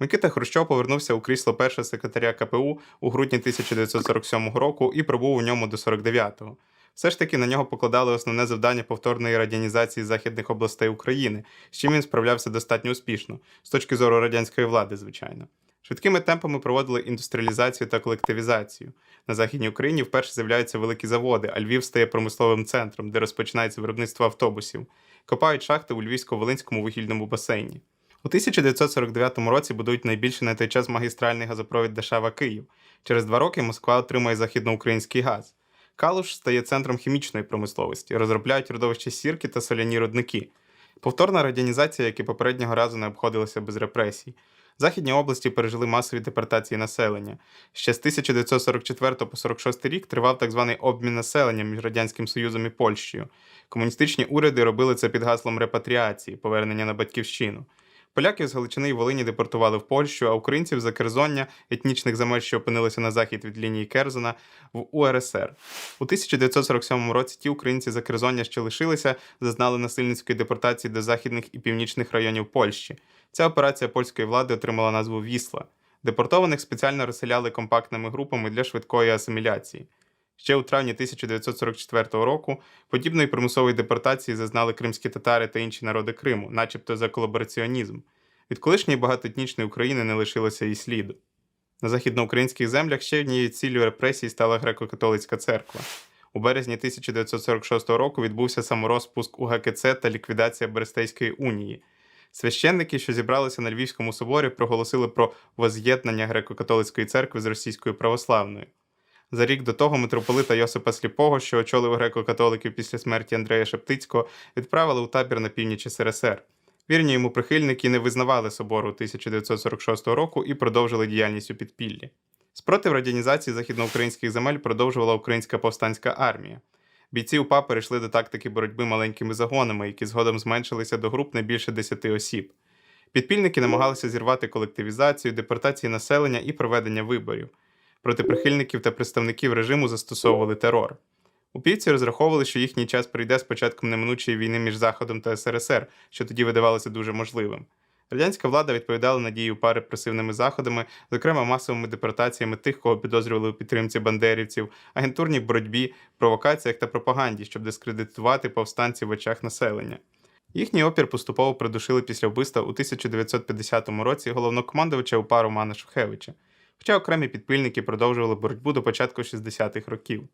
Микита Хрущов повернувся у крісло першого секретаря КПУ у грудні 1947 року і пробув у ньому до 49-го. Все ж таки на нього покладали основне завдання повторної радянізації західних областей України, з чим він справлявся достатньо успішно, з точки зору радянської влади, звичайно. Швидкими темпами проводили індустріалізацію та колективізацію. На Західній Україні вперше з'являються великі заводи, а Львів стає промисловим центром, де розпочинається виробництво автобусів. Копають шахти у Львівсько-Волинському вугільному басейні. У 1949 році будують найбільший на той час магістральний газопровід Дешева Київ. Через два роки Москва отримує західноукраїнський газ. Калуш стає центром хімічної промисловості, розробляють родовища сірки та соляні рудники. Повторна радянізація, як і попереднього разу, не обходилася без репресій. Західні області пережили масові депортації населення. Ще з 1944 по 46 рік тривав так званий обмін населенням між Радянським Союзом і Польщею. Комуністичні уряди робили це під гаслом репатріації, повернення на батьківщину. Поляків з Галичини і Волині депортували в Польщу, а українців за Керзоння, етнічних земель, що опинилися на захід від лінії Керзона, в УРСР. У 1947 році ті українці за Керзоння, що лишилися, зазнали насильницької депортації до західних і північних районів Польщі. Ця операція польської влади отримала назву Вісла. Депортованих спеціально розселяли компактними групами для швидкої асиміляції. Ще у травні 1944 року подібної примусової депортації зазнали кримські татари та інші народи Криму, начебто за колабораціонізм. Від колишньої багатоетнічної України не лишилося і сліду. На західноукраїнських землях ще однією ціллю репресій стала греко-католицька церква. У березні 1946 року відбувся саморозпуск УГКЦ та ліквідація Берестейської унії. Священники, що зібралися на Львівському соборі, проголосили про воз'єднання греко-католицької церкви з російською православною. За рік до того митрополита Йосипа Сліпого, що очолив греко-католиків після смерті Андрея Шептицького, відправили у табір на північ СРСР. Вірні йому прихильники не визнавали собору 1946 року і продовжили діяльність у підпіллі. Спротив радянізації західноукраїнських земель продовжувала Українська повстанська армія. Бійці УПА перейшли до тактики боротьби маленькими загонами, які згодом зменшилися до груп не більше 10 осіб. Підпільники намагалися зірвати колективізацію, депортації населення і проведення виборів. Проти прихильників та представників режиму застосовували терор. Упівці розраховували, що їхній час прийде з початком неминучої війни між Заходом та СРСР, що тоді видавалося дуже можливим. Радянська влада відповідала на дії УПА репресивними заходами, зокрема масовими депортаціями тих, кого підозрювали у підтримці бандерівців, агентурній боротьбі, провокаціях та пропаганді, щоб дискредитувати повстанців в очах населення. Їхній опір поступово придушили після вбивства у 1950 році головнокомандувача УПА Романа Шухевича, хоча окремі підпільники продовжували боротьбу до початку 60-х років.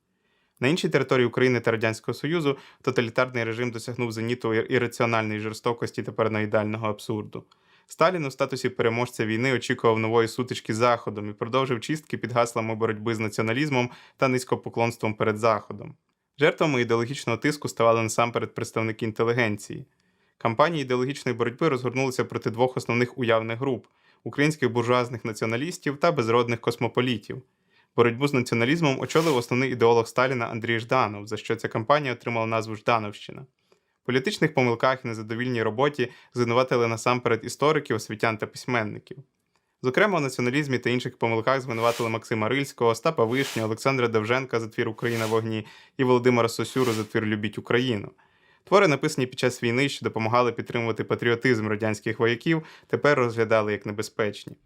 На іншій території України та Радянського Союзу тоталітарний режим досягнув зеніту ірраціональної жорстокості та параноїдального абсурду. Сталін у статусі переможця війни очікував нової сутички з Заходом і продовжив чистки під гаслами боротьби з націоналізмом та низькопоклонством перед Заходом. Жертвами ідеологічного тиску ставали насамперед представники інтелігенції. Кампанії ідеологічної боротьби розгорнулися проти двох основних уявних груп українських буржуазних націоналістів та безродних космополітів. Боротьбу з націоналізмом очолив основний ідеолог Сталіна Андрій Жданов, за що ця кампанія отримала назву Ждановщина. Політичних помилках і незадовільній роботі звинуватили насамперед істориків, освітян та письменників. Зокрема, у націоналізмі та інших помилках звинуватили Максима Рильського, Остапа Вишню, Олександра Довженка за твір Україна в вогні і Володимира Сосюру за твір Любіть Україну. Твори, написані під час війни, що допомагали підтримувати патріотизм радянських вояків, тепер розглядали як небезпечні.